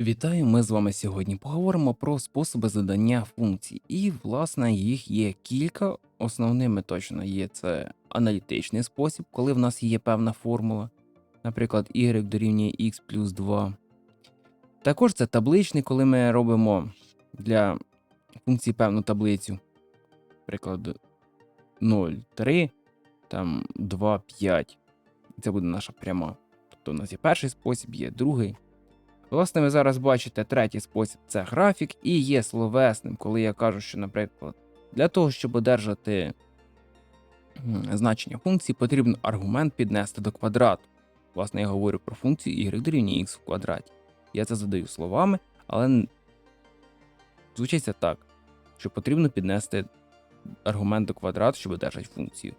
Вітаю, ми з вами сьогодні поговоримо про способи задання функцій. І, власне, їх є кілька. Основними точно є це аналітичний спосіб, коли в нас є певна формула, наприклад, y дорівнює x плюс 2. Також це табличний, коли ми робимо для функції певну таблицю. Наприклад, 0, 3, там 2, 5. Це буде наша пряма. Тобто у нас є перший спосіб, є другий. Власне, ви зараз бачите третій спосіб це графік, і є словесним, коли я кажу, що, наприклад, для того, щоб одержати значення функції, потрібно аргумент піднести до квадрату. Власне, я говорю про функцію y дорівнює x в квадраті. Я це задаю словами, але н- звучить це так, що потрібно піднести аргумент до квадрату, щоб одержати функцію.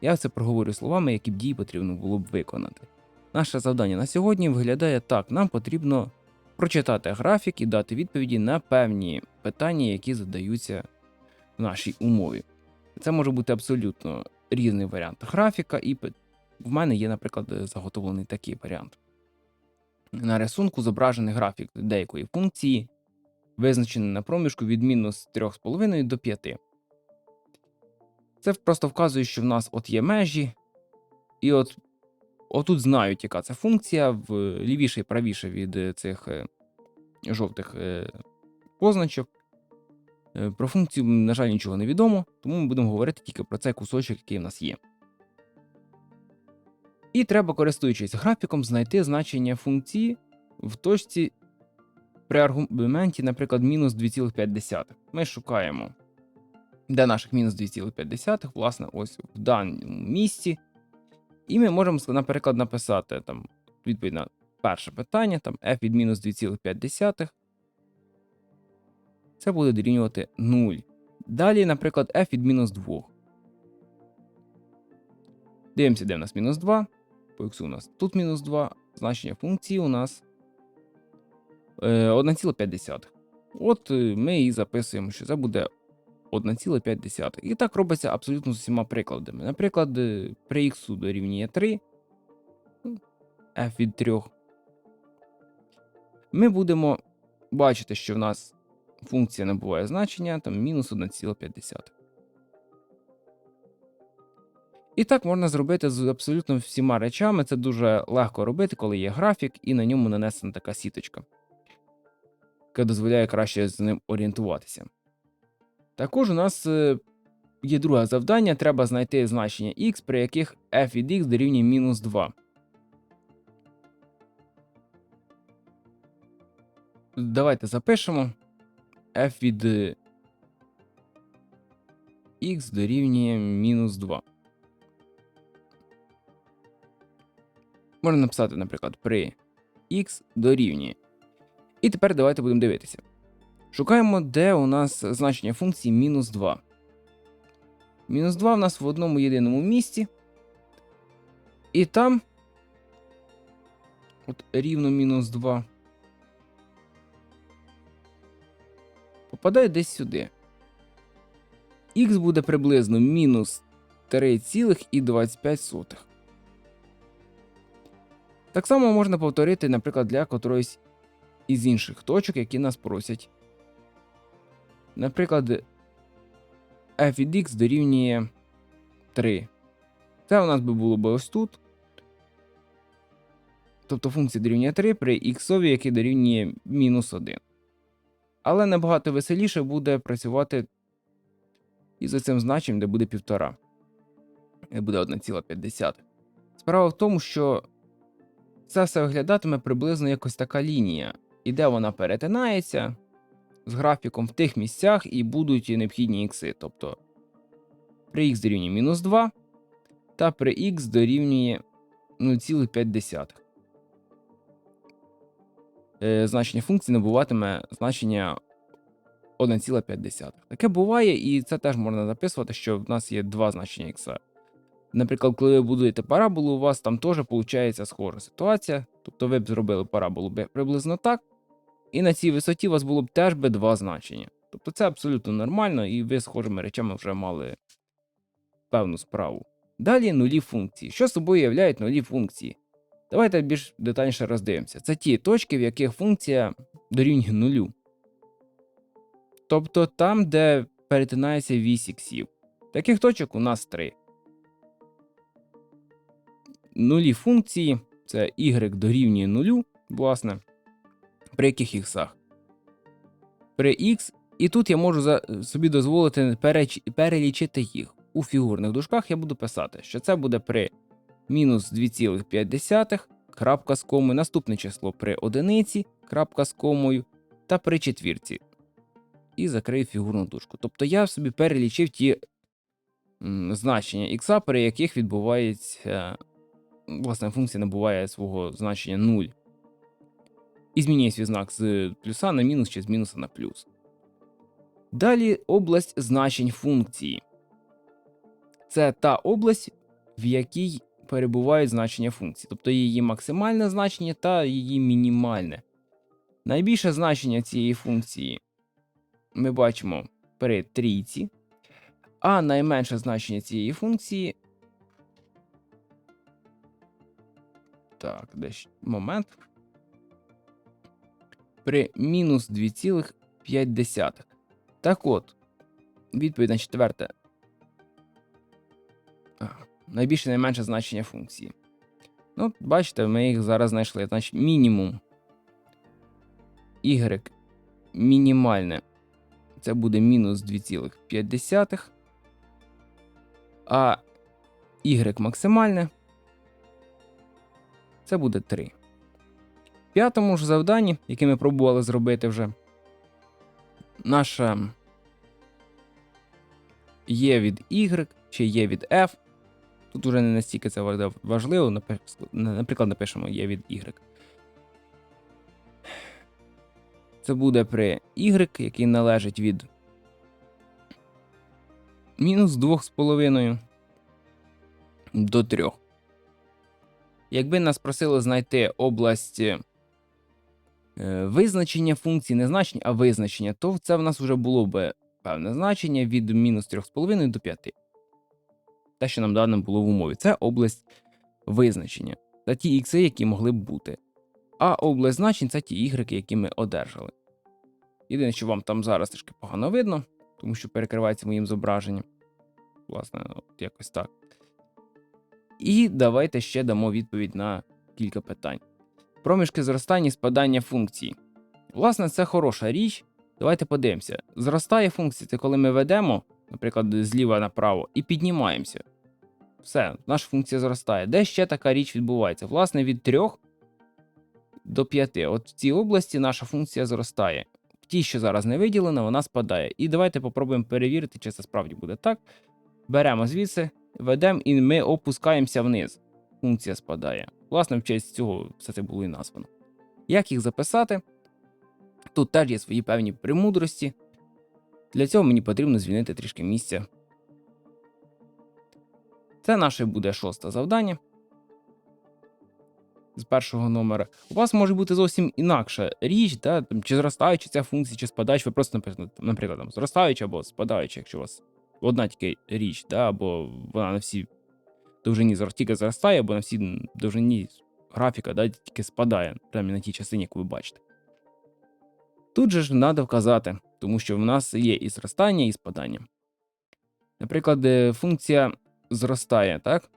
Я це проговорю словами, які б дії потрібно було б виконати. Наше завдання на сьогодні виглядає так: нам потрібно прочитати графік і дати відповіді на певні питання, які задаються в нашій умові. Це може бути абсолютно різний варіант графіка, і в мене є, наприклад, заготовлений такий варіант. На рисунку зображений графік деякої функції, визначений на проміжку від мінус 3,5 до 5. Це просто вказує, що в нас от є межі, і от Отут знають, яка це функція, в лівіше і правіше від е, цих е, жовтих е, позначок. Про функцію, на жаль, нічого не відомо, тому ми будемо говорити тільки про цей кусочок, який в нас є. І треба, користуючись графіком, знайти значення функції в точці при аргументі, наприклад, мінус 2,5. Ми шукаємо, де наших мінус 2,5, власне, ось в даному місці. І ми можемо, наприклад, написати там відповідь на перше питання, там f від мінус 2,5. Це буде дорівнювати 0. Далі, наприклад, f від мінус 2. Дивимося, де в нас мінус 2. По x у нас тут мінус 2. Значення функції у нас е, 1,5. От е, ми і записуємо, що це буде 1,5. І так робиться абсолютно з усіма прикладами. Наприклад, е, при x дорівнює 3, ну, f від 3. Ми будемо бачити, що в нас функція набуває значення там мінус 1,5. І так можна зробити з абсолютно всіма речами. Це дуже легко робити, коли є графік, і на ньому нанесена така сіточка, яка дозволяє краще з ним орієнтуватися. Також у нас е, є друге завдання: треба знайти значення x, при яких f від x дорівнює мінус 2. Давайте запишемо f від е, x дорівнює мінус 2. Можна написати, наприклад, при x дорівнює. І тепер давайте будемо дивитися. Шукаємо, де у нас значення функції мінус 2. Мінус 2 у нас в одному єдиному місці. І там. От рівно мінус 2. Попадає десь сюди. Х буде приблизно мінус 3,25. Так само можна повторити, наприклад, для котроїсь із інших точок, які нас просять Наприклад, f від x дорівнює 3. Це у нас би було б ось тут. Тобто функція дорівнює 3 при x, який дорівнює мінус 1. Але набагато веселіше буде працювати із цим значенням, де буде 1,5. Де буде 1,5. Справа в тому, що це все виглядатиме приблизно якось така лінія. І де вона перетинається з графіком в тих місцях і будуть необхідні ікси. Тобто при х дорівнює мінус 2 та при х дорівнює 0,5. Е, значення функції набуватиме значення 1,5. Таке буває, і це теж можна записувати, що в нас є два значення х. Наприклад, коли ви будуєте параболу, у вас там теж виходить схожа ситуація. Тобто ви б зробили параболу приблизно так, і на цій висоті у вас було б теж би два значення. Тобто це абсолютно нормально, і ви схожими речами вже мали певну справу. Далі нулі функції. Що собою являють нулі функції? Давайте більш детальніше роздивимося. Це ті точки, в яких функція дорівнює нулю. Тобто там, де перетинається вісь іксів. Таких точок у нас три. Нулі функції це y дорівнює нулю, власне, при яких іксах. При x, і тут я можу за, собі дозволити переч, перелічити їх. У фігурних дужках я буду писати, що це буде при мінус 2,5, крапка з комою, наступне число при одиниці, крапка з комою, та при четвірці. І закрию фігурну дужку. Тобто я собі перелічив ті м, значення ікса, при яких відбувається. Власне, функція набуває свого значення 0. І змінює свій знак з плюса на мінус чи з мінуса на плюс. Далі область значень функції. Це та область, в якій перебувають значення функції, тобто її максимальне значення та її мінімальне. Найбільше значення цієї функції ми бачимо при трійці, а найменше значення цієї функції. Так, десь момент. При мінус 2,5. Так от, відповідь на четверте. Найбільше найменше значення функції. Ну, бачите, ми їх зараз знайшли. Значить, мінімум y мінімальне. Це буде мінус 2,5. А y максимальне. Це буде 3. П'ятому ж завданні, яке ми пробували зробити вже, наша є від y чи є від f. Тут уже не настільки це важливо. Наприклад, напишемо є від y. Це буде при y, який належить від мінус 2,5 до 3. Якби нас просили знайти область визначення функції, не значення, а визначення, то це в нас вже було б певне значення від мінус 3,5 до 5. Те, що нам дано було в умові, це область визначення та ті ікси, які могли б бути. А область значень це ті ігреки, які ми одержали. Єдине, що вам там зараз трішки погано видно, тому що перекривається моїм зображенням. Власне, от якось так. І давайте ще дамо відповідь на кілька питань. Проміжки зростання і спадання функцій. Власне, це хороша річ. Давайте подивимося. Зростає функція це коли ми ведемо, наприклад, зліва направо, і піднімаємося. Все, наша функція зростає. Де ще така річ відбувається? Власне, від 3 до 5. От в цій області наша функція зростає. В тій, що зараз не виділена, вона спадає. І давайте попробуємо перевірити, чи це справді буде так. Беремо звідси, ведемо і ми опускаємося вниз. Функція спадає. Власне, в честь цього все це було і названо. Як їх записати? Тут теж є свої певні премудрості. Для цього мені потрібно звільнити трішки місця. Це наше буде шосте завдання. З першого номера. У вас може бути зовсім інакша річ, да? там, чи зростаюча ця функція, чи спадаюча, ви просто наприклад, там, зростаюча або спадаюча, якщо у вас одна тільки річ, да? або вона на всій довжині тільки зростає, або на всій довжині графіка да? тільки спадає, прямо на тій частині, яку ви бачите. Тут же ж треба вказати, тому що в нас є і зростання, і спадання. Наприклад, е, функція зростає, так?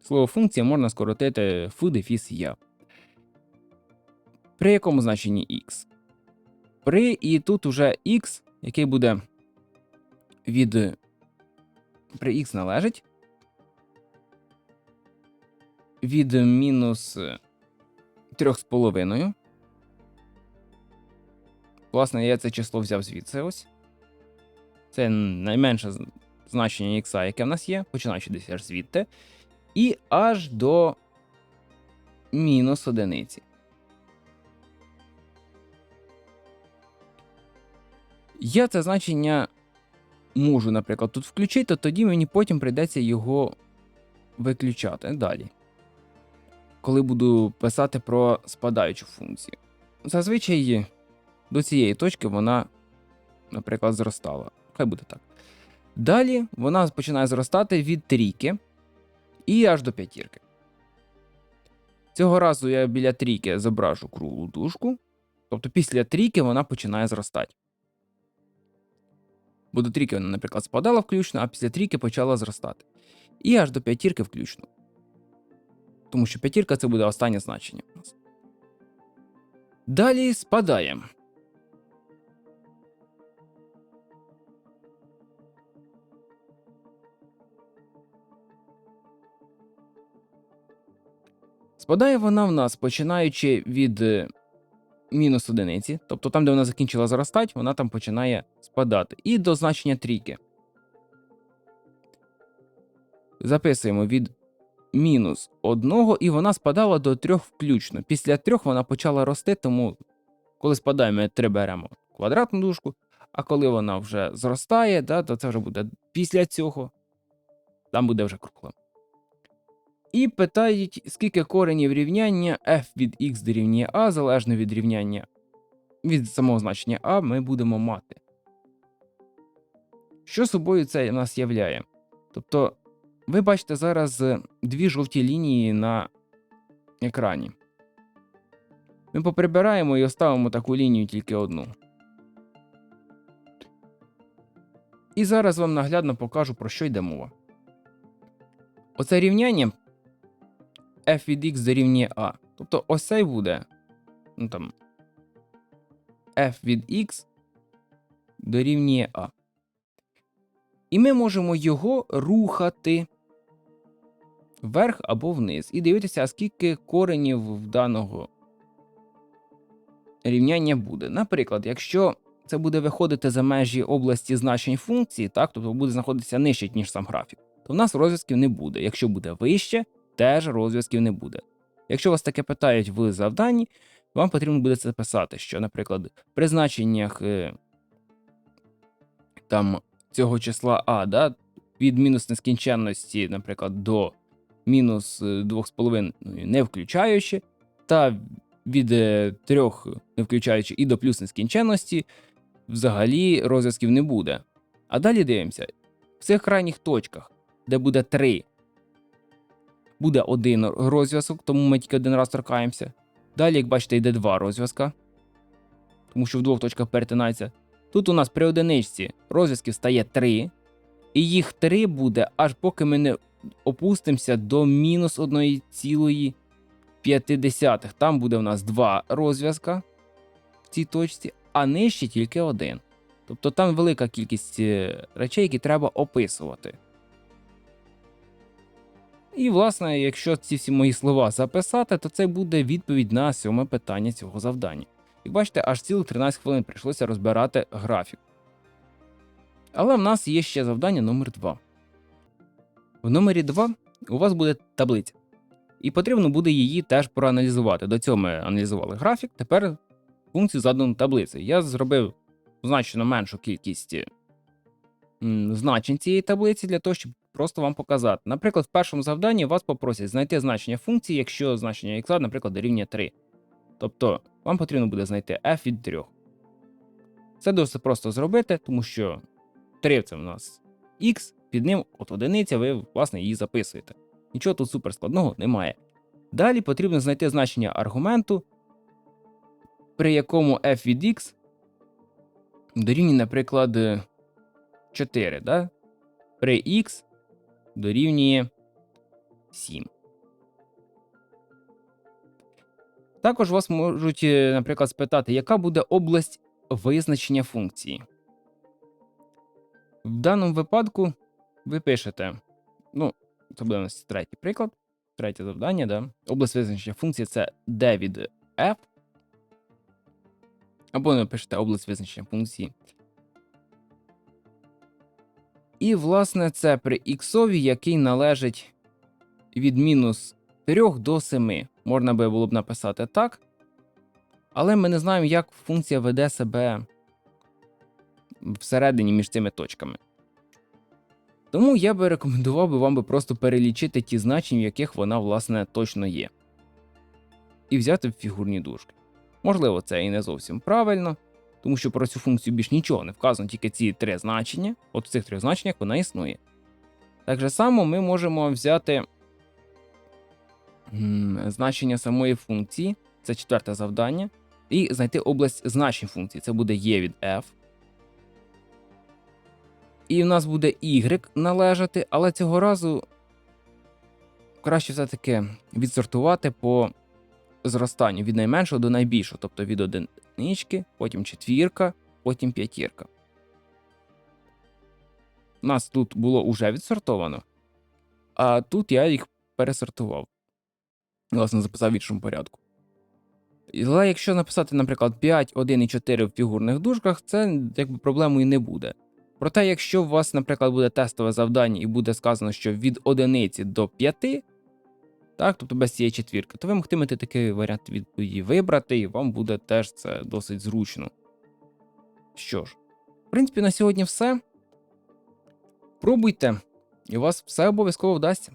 Слово функція можна скоротити дефіс я. При якому значенні x? При і тут уже x, який буде від при x належить від мінус 3,5. Власне, я це число взяв звідси ось. Це найменше значення х, яке в нас є, починаючи десь аж звідти. І аж до мінус одиниці. Я це значення можу, наприклад, тут включити, то тоді мені потім прийдеться його виключати далі. Коли буду писати про спадаючу функцію. Зазвичай до цієї точки вона, наприклад, зростала. Хай буде так. Далі вона починає зростати від трійки і аж до п'ятірки. Цього разу я біля трійки зображу круглу дужку. Тобто після трійки вона починає зростати. Бо до трійки вона, наприклад, спадала включно, а після трійки почала зростати. І аж до п'ятірки включно. Тому що п'ятірка це буде останнє значення у нас. Далі спадає. Спадає вона в нас починаючи від е, мінус одиниці, тобто там, де вона закінчила зростати, вона там починає спадати. І до значення трійки. Записуємо від мінус одного, і вона спадала до трьох включно. Після трьох вона почала рости, тому коли спадає, ми 3 беремо квадратну дужку, а коли вона вже зростає, да, то це вже буде після цього. Там буде вже кругла. І питають, скільки коренів рівняння f від x дорівнює a, залежно від рівняння від самого значення a, ми будемо мати. Що собою це в нас являє? Тобто, ви бачите зараз е, дві жовті лінії на екрані. Ми поприбираємо і оставимо таку лінію тільки одну. І зараз вам наглядно покажу, про що йде мова. Оце рівняння f від x дорівнює a. Тобто ось цей буде ну, там, f від x дорівнює a. І ми можемо його рухати вверх або вниз. І дивитися, скільки коренів в даного рівняння буде. Наприклад, якщо це буде виходити за межі області значень функції, так, тобто буде знаходитися нижче, ніж сам графік, то в нас розв'язків не буде. Якщо буде вище, теж розв'язків не буде. Якщо вас таке питають в завданні, вам потрібно буде це писати, що, наприклад, при значеннях е, там цього числа А, да, від мінус нескінченності, наприклад, до мінус 2,5 не включаючи, та від 3 не включаючи і до плюс нескінченності, взагалі розв'язків не буде. А далі дивимося: в цих крайніх точках, де буде 3, буде один розв'язок, тому ми тільки один раз торкаємося. Далі, як бачите, йде два розв'язка, тому що в двох точках перетинається. Тут у нас при одиничці розв'язків стає 3, і їх 3 буде, аж поки ми не опустимося до мінус 1,5. Там буде у нас два розв'язка в цій точці, а нижче тільки один. Тобто там велика кількість е, речей, які треба описувати. І, власне, якщо ці всі мої слова записати, то це буде відповідь на сьоме питання цього завдання. Як бачите, аж цілих 13 хвилин прийшлося розбирати графік. Але в нас є ще завдання номер 2. В номері 2 у вас буде таблиця. І потрібно буде її теж проаналізувати. До цього ми аналізували графік, тепер функцію задану таблиці. Я зробив значно меншу кількість значень цієї таблиці для того, щоб просто вам показати. Наприклад, в першому завданні вас попросять знайти значення функції, якщо значення x, наприклад, дорівнює 3. Тобто вам потрібно буде знайти f від 3. Це досить просто зробити, тому що 3 це в нас x, під ним от одиниця, ви, власне, її записуєте. Нічого тут суперскладного немає. Далі потрібно знайти значення аргументу, при якому f від x дорівнює, наприклад, 4. Да? При x дорівнює 7. Також вас можуть, е, наприклад, спитати, яка буде область визначення функції. В даному випадку ви пишете, ну, це буде у нас третій приклад, третє завдання, да? область визначення функції це d від f. Або напишете область визначення функції. І, власне, це при х, який належить від мінус 3 до 7. Можна би було б написати так. Але ми не знаємо, як функція веде себе всередині між цими точками. Тому я би рекомендував би вам би просто перелічити ті значення, в яких вона, власне, точно є. І взяти в фігурні дужки. Можливо, це і не зовсім правильно, тому що про цю функцію більш нічого не вказано, тільки ці три значення. От в цих трьох значеннях вона існує. Так же само ми можемо взяти значення самої функції, це четверте завдання, і знайти область значень функції. Це буде є від f. І в нас буде y належати, але цього разу краще все-таки відсортувати по зростанню від найменшого до найбільшого, тобто від одинички, потім четвірка, потім п'ятірка. У нас тут було уже відсортовано, а тут я їх пересортував. Власне, записав в іншому порядку. Але якщо написати, наприклад, 5, 1 і 4 в фігурних дужках, це якби проблемою не буде. Проте, якщо у вас, наприклад, буде тестове завдання і буде сказано, що від одиниці до 5, так, тобто без цієї четвірки, то ви могтимете такий варіант відповіді вибрати, і вам буде теж це досить зручно. Що ж, в принципі, на сьогодні все. Пробуйте, і у вас все обов'язково вдасться.